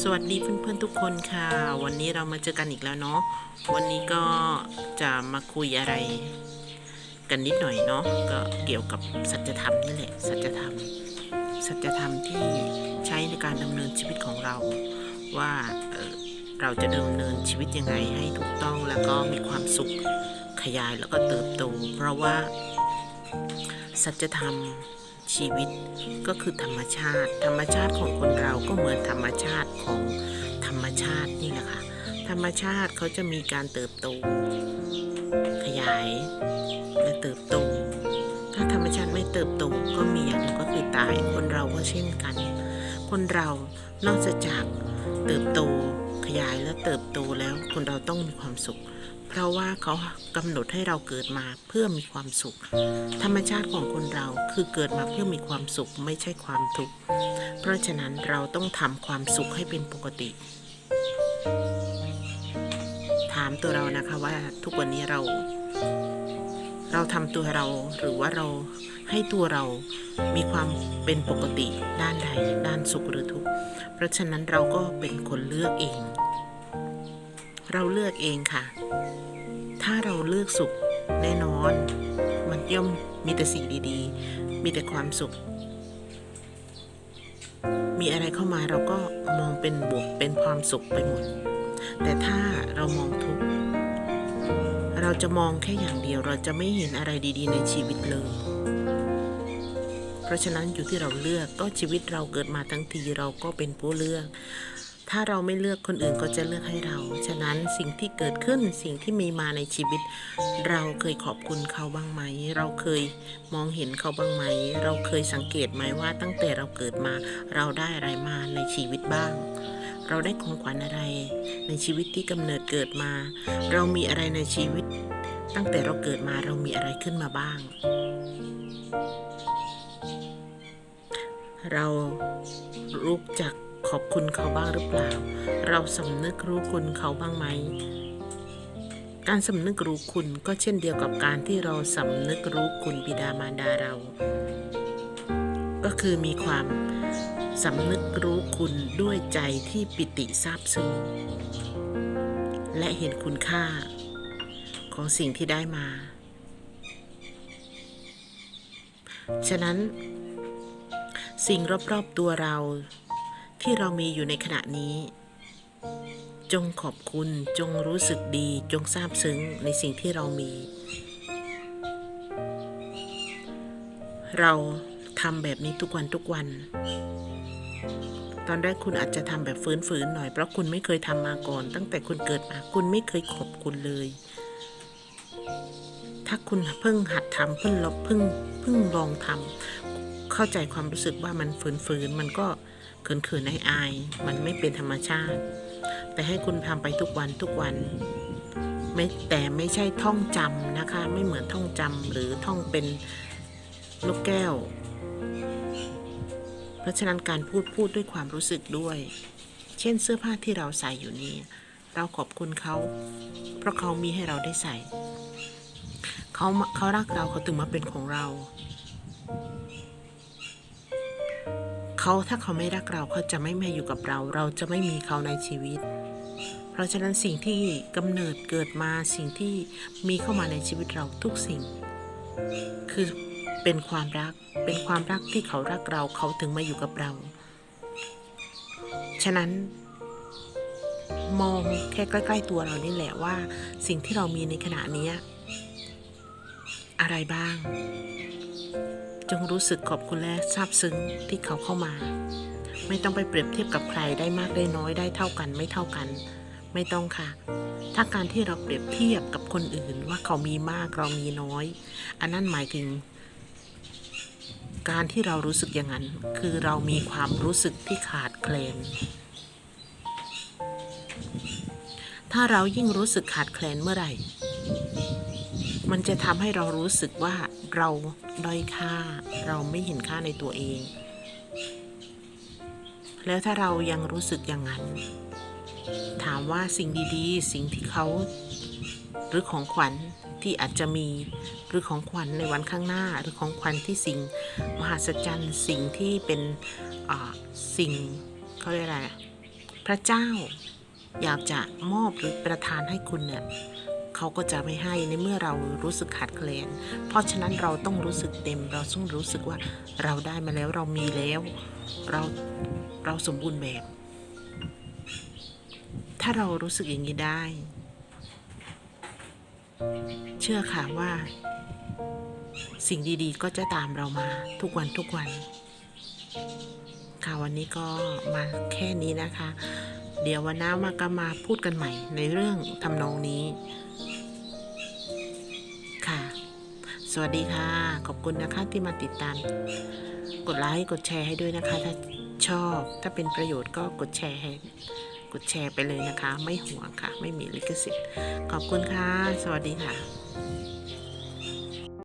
สวัสดีเพื่อนๆทุกคนค่ะ วันนี้เรามาเจอกันอีกแล้วเนาะวันนี้ก็จะมาคุยอะไรกันนิดหน่อยเนาะก็เกี่ยวกับสัจธรรมนี่แหละสัจธรรม สัจธรรมที่ใช้ในการดำเนินชีวิตของเราว่าเเราจะดำเนินชีวิตยังไงให้ถูกต้องแล้วก็มีความสุขขยายแล้วก็เติบโตเพราะว่าสัจธรรม ชีวิตก็คือธรรมชาติ ธรรมชาติของคนเราก็เหมือนธรรมชาติของธรรมชาตินี่แหละค่ะ ธรรมชาติเขาจะมีการเติบโต ขยายและเติบโต ถ้าธรรมชาติไม่เติบโตก็มีอย่างหนึ่งก็คือตาย คนเราก็เช่นกัน คนเรานอกจากเติบโตขยายและเติบโตแล้วคนเราต้องมีความสุข เพราะว่าเขากำหนดให้เราเกิดมาเพื่อมีความสุข ธรรมชาติของคนเราคือเกิดมาเพื่อมีความสุขไม่ใช่ความทุกข์เพราะฉะนั้นเราต้องทำความสุขให้เป็นปกติ ถามตัวเรานะคะว่าทุกวันนี้เรา เราทำตัวเราหรือว่าเราให้ตัวเรามีความเป็นปกติด้านใดด้านสุขหรือทุกข์เพราะฉะนั้นเราก็เป็นคนเลือกเอง เราเลือกเองค่ะ ถ้าเราเลือกสุขแน่นอน มันย่อมมีแต่สิ่งดีๆ มีแต่ความสุข มีอะไรเข้ามาเราก็มองเป็นบวกเป็นความสุขไปหมด แต่ถ้าเรามองทุกข์เราจะมองแค่อย่างเดียวเราจะไม่เห็นอะไรดีๆ ในชีวิตเลย เพราะฉะนั้นอยู่ที่เราเลือกก็ชีวิตเราเกิดมาทั้งทีเราก็เป็นผู้เลือก ถ้าเราไม่เลือกคนอื่นก็จะเลือกให้เรา ฉะนั้นสิ่งที่เกิดขึ้นสิ่งที่มีมาในชีวิต เราเคยขอบคุณเขาบ้างไหม เราเคยมองเห็นเขาบ้างไหม เราเคยสังเกตไหมว่าตั้งแต่เราเกิดมา เราได้อะไรมาในชีวิตบ้าง เราได้ของขวัญอะไร ในชีวิตที่กำเนิดเกิดมา เรามีอะไรในชีวิต ตั้งแต่เราเกิดมาเรามีอะไรขึ้นมาบ้าง เรารู้จัก ขอบคุณเขาบ้างหรือเปล่า เราสำนึกรู้คุณเขาบ้างไหม การสำนึกรู้คุณก็เช่นเดียวกับการที่เราสำนึกรู้คุณบิดามารดาเรา ก็คือมีความสำนึกรู้คุณด้วยใจที่ปิติซาบซึ้งและเห็นคุณค่าของสิ่งที่ได้มา ฉะนั้นสิ่งรอบๆตัวเรา ที่เรามีอยู่ในขณะนี้ จงขอบคุณจงรู้สึกดีจงซาบซึ้งในสิ่งที่เรามี เราทำแบบนี้ทุกวันทุกวัน ตอนแรกคุณอาจจะทำแบบฝืนๆหน่อยเพราะคุณไม่เคยทำมาก่อน ตั้งแต่คุณเกิดมาคุณไม่เคยขอบคุณเลย ถ้าคุณเพิ่งหัดทำเพิ่งลบเพิ่งเพิ่งลองทำเข้าใจความรู้สึกว่ามันฝืนๆมันก็ เขินๆอาย มันไม่เป็นธรรมชาติ แต่ให้คุณทำไปทุกวันทุกวันไม่แต่ไม่ใช่ท่องจำนะคะ ไม่เหมือนท่องจำหรือท่องเป็นลูกแก้ว เพราะฉะนั้นการพูดพูดด้วยความรู้สึกด้วย เช่นเสื้อผ้าที่เราใส่อยู่นี้ เราขอบคุณเขา เพราะเขามีให้เราได้ใส่ เขาเขารักเราเขาถึงมาเป็นของเรา เขาถ้าเขาไม่รักเราเขาจะไม่มาอยู่กับเรา เราจะไม่มีเขาในชีวิต เพราะฉะนั้นสิ่งที่กำเนิดเกิดมาสิ่งที่มีเข้ามาในชีวิตเราทุกสิ่ง คือเป็นความรักเป็นความรักที่เขารักเราเขาถึงมาอยู่กับเรา ฉะนั้น มองแค่ใกล้ ๆ ตัวเรานี่แหละว่า สิ่งที่เรามีในขณะนี้อะไรบ้าง จงรู้สึกขอบคุณและซาบซึ้งที่เขาเข้ามา ไม่ต้องไปเปรียบเทียบกับใครได้มากได้น้อยได้เท่ากันไม่เท่ากัน ไม่ต้องค่ะ ถ้าการที่เราเปรียบเทียบกับคนอื่นว่าเขามีมากเรามีน้อย อันนั้นหมายถึง การที่เรารู้สึกอย่างนั้น คือเรามีความรู้สึกที่ขาดแคลนถ้าเรายิ่งรู้สึกขาดแคลนเมื่อไหร่ มันจะทำให้เรารู้สึกว่าเราด้อยค่า เราไม่เห็นค่าในตัวเอง แล้วถ้าเรายังรู้สึกอย่างนั้น ถามว่าสิ่งดีๆ สิ่งที่เขาหรือของขวัญที่อาจจะมีหรือของขวัญในวันข้างหน้า หรือของขวัญที่สิ่งมหัศจรรย์สิ่งที่เป็นอ่าสิ่งเขาเรียกอะไรพระเจ้าอยากจะมอบหรือประทานให้คุณเนี่ย เขาก็จะไม่ให้ในเมื่อเรารู้สึกขาดแคลน เพราะฉะนั้นเราต้องรู้สึกเต็ม เราต้องรู้สึกว่าเราได้มาแล้วเรามีแล้ว เราเราสมบูรณ์แบบ ถ้าเรารู้สึกอย่างนี้ได้ เชื่อค่ะว่า สิ่งดีๆ ก็จะตามเรามาทุกวันทุกวัน ค่ะวันนี้ก็มาแค่นี้นะคะเดี๋ยววันหน้ามาก็มาพูดกันใหม่ในเรื่องทำนองนี้ สวัสดีค่ะ ขอบคุณนะคะที่มาติดตาม กดไลค์กดแชร์ให้ด้วยนะคะ ถ้าชอบถ้าเป็นประโยชน์ก็กดแชร์ให้กดแชร์ไปเลยนะคะ ไม่ห่วงค่ะ ไม่มีลิขสิทธิ์ ขอบคุณค่ะ สวัสดีค่ะ